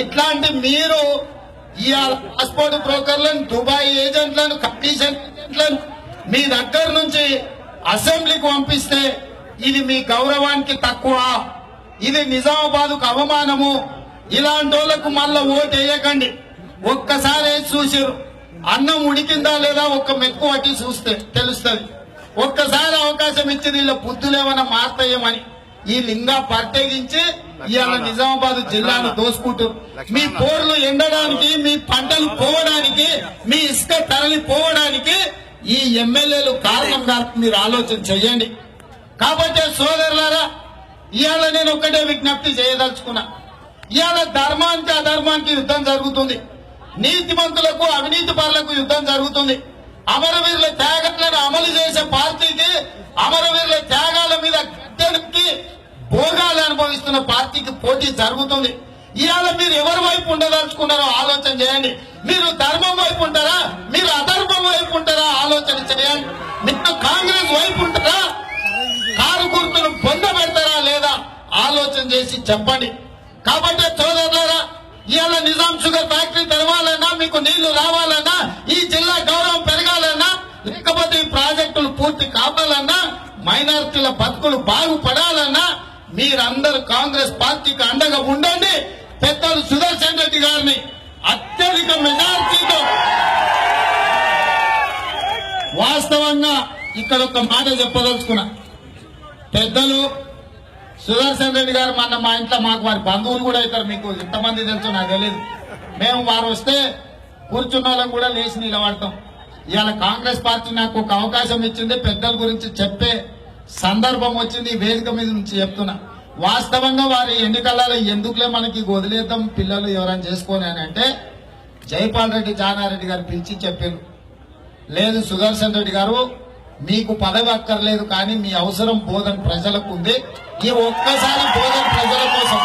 ఇట్లాంటి మీరు ఇవాళ పాస్పోర్ట్ బ్రోకర్లను దుబాయ్ ఏజెంట్లను కమిషన్ ఏజెంట్లను మీ దగ్గర నుంచి అసెంబ్లీకి పంపిస్తే ఇది మీ గౌరవానికి తక్కువ. ఇది నిజామాబాద్కు అవమానము. ఇలాంటి వాళ్ళకు మళ్ళా ఓటు వేయకండి. ఒక్కసారి వేసి చూసిరు అన్నం ఉడికిందా లేదా ఒక్క మెతుకు పట్టి చూస్తే తెలుస్తుంది. ఒక్కసారి అవకాశం ఇచ్చి వీళ్ళ బుద్ధులేమన్నా ఏమైనా మారుతాయేమని ఈ లింగా ప్రత్యేకించి ఇవాళ నిజామాబాద్ జిల్లాను దోసుకుంటారు మీ పోర్లు ఎండడానికి మీ పంటలు పోవడానికి మీ ఇసుక తరలి పోవడానికి ఈ ఎమ్మెల్యేలు కారణం కాదు మీరు ఆలోచన చెయ్యండి. కాబట్టి సోదరులారా ఇవాళ నేను ఒక్కటే విజ్ఞప్తి చేయదలుచుకున్నా. ఇవాళ ధర్మానికి అధర్మానికి యుద్ధం జరుగుతుంది. నీతిమంతులకు అవినీతి పరులకు యుద్ధం జరుగుతుంది. అమరవీరుల త్యాగాలను అమలు చేసే పార్టీకి అమరవీరుల త్యాగాల మీద గద్దెనెక్కి భోగాలు అనుభవిస్తున్న పార్టీకి పోటీ జరుగుతుంది. ఇవాళ మీరు ఎవరి వైపు ఉండదలుచుకున్నారో ఆలోచన చేయండి. మీరు ధర్మం వైపు ఉంటారా? మీరు అధర్మం వైపు ఉంటారా? ఆలోచన చేయండి. మీరు కాంగ్రెస్ వైపు ఉంటారా? కారు గుర్తును పొందబెడతారా లేదా? ఆలోచన చేసి చెప్పండి. కాబట్టి సోదరులారా ఇవాళ నిజాం షుగర్ ఫ్యాక్టరీ తెరవాలన్నా మీకు నీళ్ళు రావాలన్నా ఈ జిల్లా గౌరవం పెరగాలన్నా లేకపోతే ఈ ప్రాజెక్టులు పూర్తి కావాలన్నా మైనార్టీల బతుకులు బాగుపడాలన్నా మీరందరూ కాంగ్రెస్ పార్టీకి అండగా ఉండండి. పెద్దలు సుదర్శన్ రెడ్డి గారిని అత్యధిక మెజార్టీతో వాస్తవంగా ఇక్కడ ఒక మాట చెప్పదలుచుకున్నా. పెద్దలు సుదర్శన్ రెడ్డి గారు మన మా ఇంట్లో మాకు వారి బంధువులు కూడా అవుతారు మీకు ఎంతమంది తెలుసు నాకు తెలియదు మేము వారు వస్తే కూర్చున్న వాళ్ళం కూడా లేచి నిలబడతాం. ఇవాళ కాంగ్రెస్ పార్టీ నాకు ఒక అవకాశం ఇచ్చింది పెద్దల గురించి చెప్పే సందర్భం వచ్చింది ఈ వేదిక మీద నుంచి చెప్తున్నా. వాస్తవంగా వారి ఎన్నికలలో ఎందుకులే మనకి వదిలేద్దాం పిల్లలు ఎవరైనా చేసుకొని అని అంటే జైపాల్ రెడ్డి జానారెడ్డి గారు పిలిచి చెప్పారు లేదు సుదర్శన్ రెడ్డి గారు మీకు పదవి అక్కర్లేదు కానీ మీ అవసరం బోధన ప్రజలకు ఉంది. ఈ ఒక్కసారి బోధన ప్రజల కోసం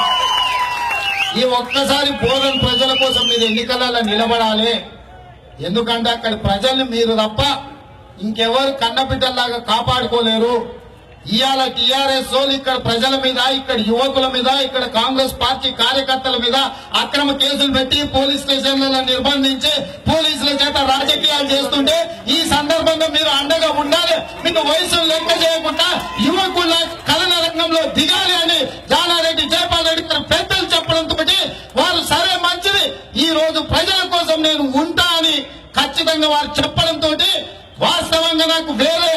ఈ ఒక్కసారి బోధన ప్రజల కోసం మీరు ఎన్నికలలో నిలబడాలి. ఎందుకంటే అక్కడ ప్రజల్ని మీరు తప్ప ఇంకెవరు కన్నబిడ్డల్లాగా కాపాడుకోలేరు. ఇవాళ టీఆర్ఎస్ వాళ్ళు ఇక్కడ ప్రజల మీద ఇక్కడ యువకుల మీద ఇక్కడ కాంగ్రెస్ పార్టీ కార్యకర్తల మీద అక్రమ కేసులు పెట్టి పోలీస్ స్టేషన్లలో నిర్బంధించి పోలీసుల చేత రాజకీయాలు చేస్తుంటే ఈ సందర్భంగా మీరు అండగా ఉండాలి. మీకు వయసు లెక్క చేయకుండా యువకుల కథన రంగంలో దిగాలి అని జానారెడ్డి జయపాల్ రెడ్డి గారు పెద్దలు చెప్పడంతో వారు సరే మంచిది. ఈ రోజు ప్రజల కోసం నేను ఉంటా అని ఖచ్చితంగా వారు చెప్పడంతో వాస్తవంగా నాకు వేరే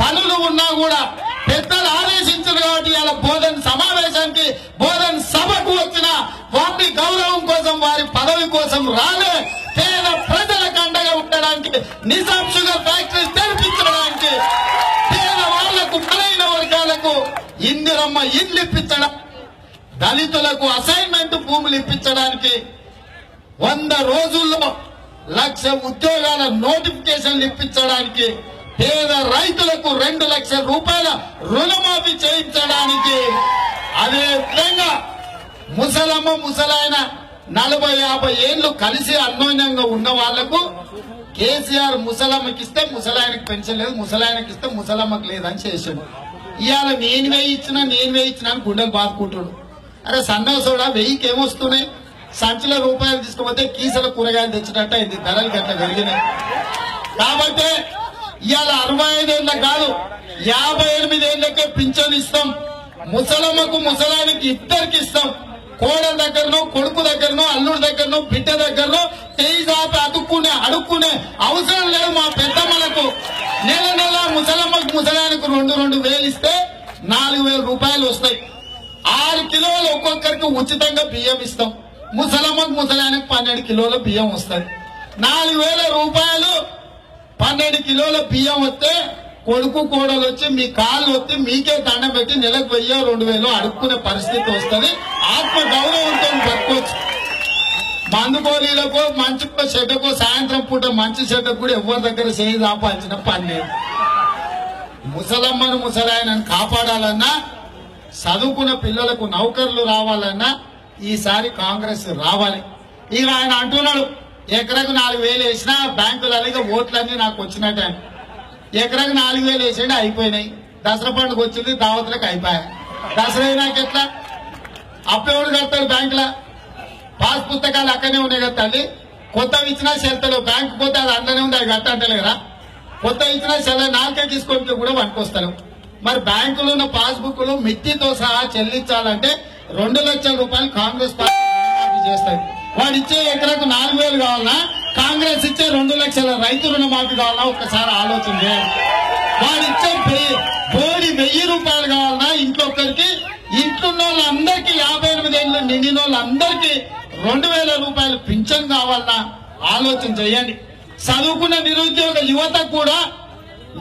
పనులు ఉన్నా కూడా పెద్దలు ఆదేశించారు కాబట్టి ఇలా బోధన సమావేశానికి బోధన సభకు వచ్చిన వారి గౌరవం కోసం వారి పదవి కోసం రాలే. పేద ప్రజలకు అండగా ఉండడానికి నిజాం షుగర్ ఫ్యాక్టరీ తెరిపించడానికి పేద వాళ్ళకు బలైన వర్గాలకు ఇందిరమ్మ ఇల్లు ఇప్పించడం దళితులకు అసైన్మెంట్ భూములు ఇప్పించడానికి వంద రోజుల్లో లక్ష ఉద్యోగాల నోటిఫికేషన్లు ఇప్పించడానికి పేద రైతులకు రెండు లక్షల రూపాయల రుణమాఫీ చేయించడానికి అదే విధంగా ముసలమ్మ ముసలాయన నలభై యాభై ఏళ్ళు కలిసి అన్యోన్యంగా ఉన్న వాళ్ళకు కేసీఆర్ ముసలమ్మకి ఇస్తే ముసలాయనకి పెన్షన్ లేదు ముసలాయనకి ఇస్తే ముసలమ్మకి లేదని చేసాడు. ఇవాళ నేను వేయి ఇచ్చినా నేను వేయి ఇచ్చినా అని గుండెలు బాదుకుంటాడు. అరే సన్నా వెయ్యికి ఏమొస్తున్నాయి సంచుల రూపాయలు తీసుకుపోతే కీసల కూరగాయలు తెచ్చినట్టు అయింది ధరలు గట్ల పెరిగినాయి. కాబట్టి ఇవాళ అరవై ఐదేళ్ళ కాదు యాభై ఎనిమిది ఏళ్ళకే పింఛన్ ఇస్తాం. ముసలమ్మకు ముసలానికి ఇద్దరికి ఇస్తాం. కోడల దగ్గరనో కొడుకు దగ్గరనో అల్లుడి దగ్గరనో బిడ్డ దగ్గరనో చేయి అతుక్కునే అడుక్కునే అవసరం లేదు మా పెద్దమ్మలకు. నెల నెల ముసలమ్మకు ముసలానికి రెండు రెండు వేలు ఇస్తే నాలుగు వేల రూపాయలు వస్తాయి. ఆరు కిలోలు ఒక్కొక్కరికి ఉచితంగా బియ్యం ఇస్తాం. ముసలమ్మకు ముసలానికి పన్నెండు కిలోల బియ్యం వస్తాయి. నాలుగు వేల రూపాయలు పన్నెండు కిలోల బియ్యం వస్తే కొడుకు కోడలు వచ్చి మీ కాళ్ళు వచ్చి మీకే దండం పెట్టి నెలకు వెయ్యో రెండు వేలు అడుక్కునే పరిస్థితి వస్తుంది. ఆత్మ గౌరవంతో బతకొచ్చు మందు గోళీలకు మంచి చెడ్డకు సాయంత్రం పూట మంచి చెడ్డకు కూడా ఎవరి దగ్గర చేయి దాపాల్సిన పని లేదు. ముసలమ్మను ముసలాయనని కాపాడాలన్నా చదువుకున్న పిల్లలకు నౌకర్లు రావాలన్నా ఈసారి కాంగ్రెస్ రావాలి. ఇక ఆయన అంటున్నాడు ఎకరకు నాలుగు వేలు వేసినా బ్యాంకులు అలాగే ఓట్లన్నీ నాకు వచ్చినట్టే. ఎకరకు నాలుగు వేలు వేసేయండి అయిపోయినాయి. దసరా పండుగ వచ్చింది దావతులకు అయిపోయాయి. దసరా అయినాక ఎట్లా? అప్పుడెవడు కడతాడు బ్యాంకులో? పాస్ పుస్తకాలు అక్కడనే ఉన్నాయి కదా తల్లి. కొత్తవి ఇచ్చినా చెల్తలు బ్యాంకు పోతే అది అందులోనే ఉంది అది కదా. కొత్త ఇచ్చినా చెల్ల నాలుగే తీసుకొని కూడా పనికొస్తారు. మరి బ్యాంకులో ఉన్న పాస్బుక్లు మిత్తితో సహా చెల్లించాలంటే రెండు లక్షల రూపాయలు కాంగ్రెస్ పార్టీ చేస్తాయి. వాడు ఇచ్చే ఎకరాకు నాలుగు వేలు కావాలన్నా కాంగ్రెస్ ఇచ్చే రెండు లక్షల రైతు రుణమాఫీ కావాలన్నా ఒక్కసారి ఆలోచన చేయాలి వాడు ఇచ్చే వెయ్యి బోడి వెయ్యి రూపాయలు కావాలన్నా ఇంకొకరికి ఇంట్లో వాళ్ళందరికీ యాభై ఎనిమిది ఏళ్ళు నిండిన వాళ్ళందరికీ రెండు వేల రూపాయలు పింఛన్ కావాలన్నా ఆలోచన చేయండి. చదువుకున్న నిరుద్యోగ యువత కూడా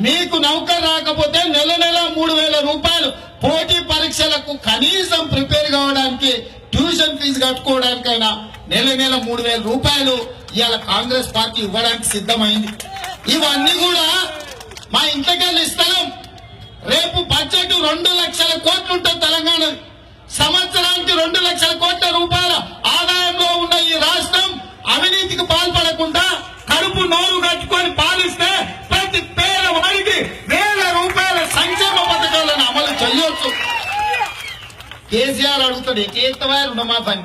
మీకు నౌకర్ రాకపోతే నెల నెల మూడు వేల రూపాయలు పోటీ పరీక్షలకు కనీసం ప్రిపేర్ కావడానికి ట్యూషన్ ఫీజు కట్టుకోవడానికైనా నెల నెల మూడు వేల రూపాయలు ఇవాళ కాంగ్రెస్ పార్టీ ఇవ్వడానికి సిద్ధమైంది. ఇవన్నీ కూడా మా ఇంట్లోకెళ్ళి స్థలం. రేపు బడ్జెట్ రెండు లక్షల కోట్లు ఉంటుంది తెలంగాణ. సంవత్సరానికి రెండు లక్షల కోట్ల రూపాయల ఆదాయంలో ఉన్న ఈ రాష్ట్రం అవినీతికి పాల్పడకుండా కడుపు నోరు కట్టుకొని పాలిస్తే ప్రతి పేద వారికి వేల రూపాయల సంక్షేమ పథకాలను అమలు చేయొచ్చు. కేసీఆర్ అడుగుతాడు ఎట్టేస్తావా రుణమాఫీ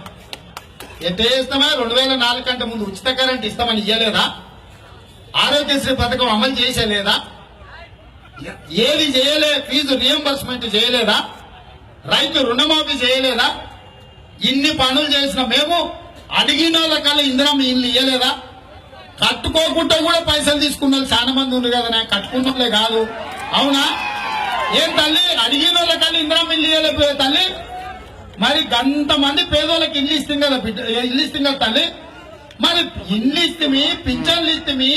అని చేస్తామా? రెండు వేల నాలుగు కంటే ముందు ఉచిత కరెంట్ ఇస్తామని ఇయ్యలేదా? ఆరోగ్యశ్రీ పథకం అమలు చేసేలేదా? ఏది చేయలే ఫీజు రియంబర్స్మెంట్ చేయలేదా? రైతు రుణమాఫీ చేయలేదా? ఇన్ని పనులు చేసిన మేము అడిగిన వాళ్ళకల్లా ఇందిరం ఇల్లు ఇయ్యలేదా? కట్టుకోకుండా కూడా పైసలు తీసుకున్న చాలా మంది ఉంది కదా నేను కట్టుకున్నట్లే కాదు. అవునా? ఏం తల్లి అడిగిన వాళ్ళకల్లా ఇందిరం ఇల్లు ఇయ్యలేకపోయే తల్లి? మరి మంది పేదోళ్ళకి ఇల్లు ఇస్తుంది కదా బిడ్డ ఇల్లు ఇస్తుంది కదా తల్లి? మరి ఇల్లు ఇస్తేమి పింఛన్లు ఇస్తేమి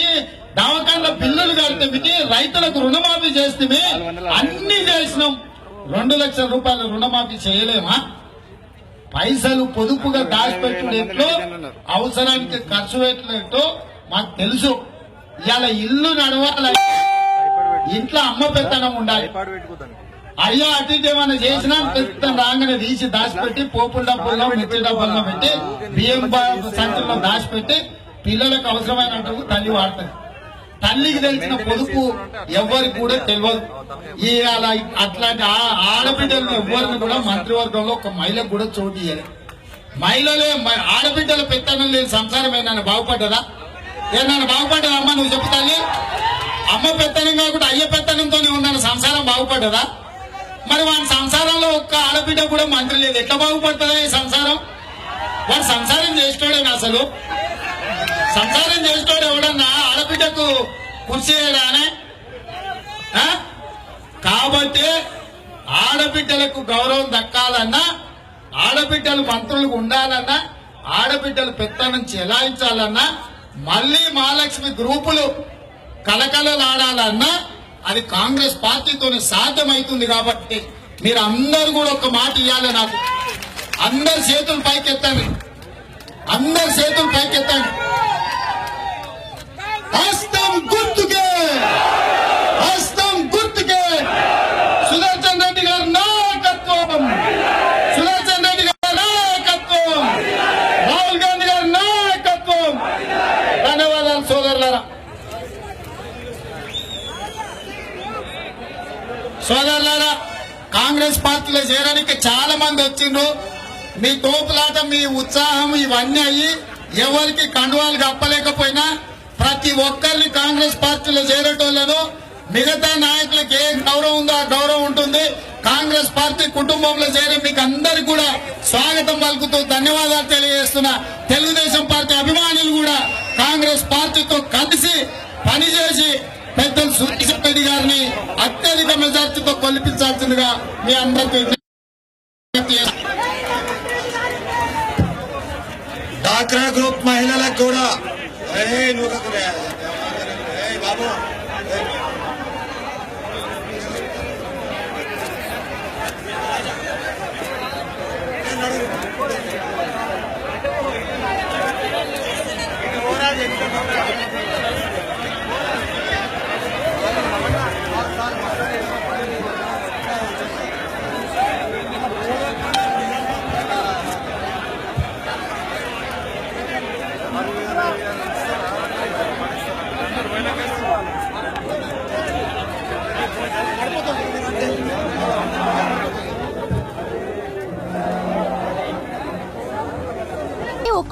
దవాఖాన్లో బిల్లులు కడితే రైతులకు రుణమాఫీ చేస్తే అన్ని చేసినాం. రెండు లక్షల రూపాయల రుణమాఫీ చేయలేమా? పైసలు పొదుపుగా దాచిపెట్టుడు అవసరానికి ఖర్చు పెట్టినట్టు మాకు తెలుసు. ఇలా ఇల్లు నడవాలంటే ఇంట్లో అమ్మ పెత్తనం ఉండాలి. అయ్యో అటు ఏమైనా చేసినా పెద్ద రాగానే తీసి దాచిపెట్టి పోపుల డబ్బుల్లో మిర్చి డబ్బుల్లో పెట్టి బియ్యం సంచుల్లో దాచిపెట్టి పిల్లలకు అవసరమైనట్టు తల్లి వాడుతుంది. తల్లికి తెలిసిన పొదుపు ఎవరికి కూడా తెలియదు. ఈ అలా అట్లాంటి ఆ- ఆడబిడ్డలను ఎవరిని కూడా మంత్రివర్గంలో ఒక మహిళకు కూడా చోటు ఇయ్యాలి మహిళలే ఆడబిడ్డల పెత్తనం లేని సంసారం ఏమైనా బాగుపడ్డదా? ఏమైనా బాగుపడ్డదా అమ్మ? నువ్వు చెప్పు తల్లి. అమ్మ పెత్తనం కాకుండా అయ్య పెత్తనంతోనే ఉందన్న సంసారం బాగుపడ్డదా? మరి వాడి సంసారంలో ఒక్క ఆడబిడ్డ కూడా మంత్రి లేదు. ఎట్లా బాగుపడుతుందా ఈ సంసారం? వాడు సంసారం చేసేటోడేనా అసలు. సంసారం చేసేటోడు ఎవడన్నా ఆడబిడ్డకు కుర్చీ చేయడానే? కాబట్టి ఆడబిడ్డలకు గౌరవం దక్కాలన్నా ఆడబిడ్డలు మంత్రులకు ఉండాలన్నా ఆడబిడ్డలు పెద్ద నుంచి ఎలాయించాలన్నా మళ్ళీ మహాలక్ష్మి గ్రూపులు కలకలలాడాలన్నా అది కాంగ్రెస్ పార్టీతోనే సాధ్యమవుతుంది కాబట్టి మీరు అందరు కూడా ఒక మాట ఇవ్వాలి నాకు. అందరు చేతులు పైకెత్తండి. అందరు చేతులు పైకెత్తండి. హస్తం గుర్తుకే హస్తం గుర్తుకే సుదర్శన్ రెడ్డి గారి నాయకత్వం సుదర్శన్ రెడ్డి గారి నాయకత్వం రాహుల్ గాంధీ గారి నాయకత్వం ధన్యవాదాలు సోదరులారా సోదరులారా కాంగ్రెస్ పార్టీలో చేరడానికి చాలా మంది వచ్చిండ్రు. మీ తోపులాట మీ ఉత్సాహం ఇవన్నీ అయ్యి ఎవరికి కండువాలు కప్పలేకపోయినా ప్రతి ఒక్కరిని కాంగ్రెస్ పార్టీలో చేరేటోళ్ళను మిగతా నాయకులకు ఏ గౌరవం ఉందో ఆ గౌరవం ఉంటుంది. కాంగ్రెస్ పార్టీ కుటుంబంలో చేరి మీకు అందరికి కూడా స్వాగతం పలుకుతూ ధన్యవాదాలు తెలియజేస్తున్నా. తెలుగుదేశం పార్టీ అభిమానులు కూడా కాంగ్రెస్ పార్టీతో కలిసి పనిచేసి పెద్దలు సురేష్ రెడ్డి గారిని అత్యధిక మెజార్టీతో కొలిపించాల్సిందిగా మీ అందరికీ డాక్రా గ్రూప్ మహిళలకు కూడా. బాబు.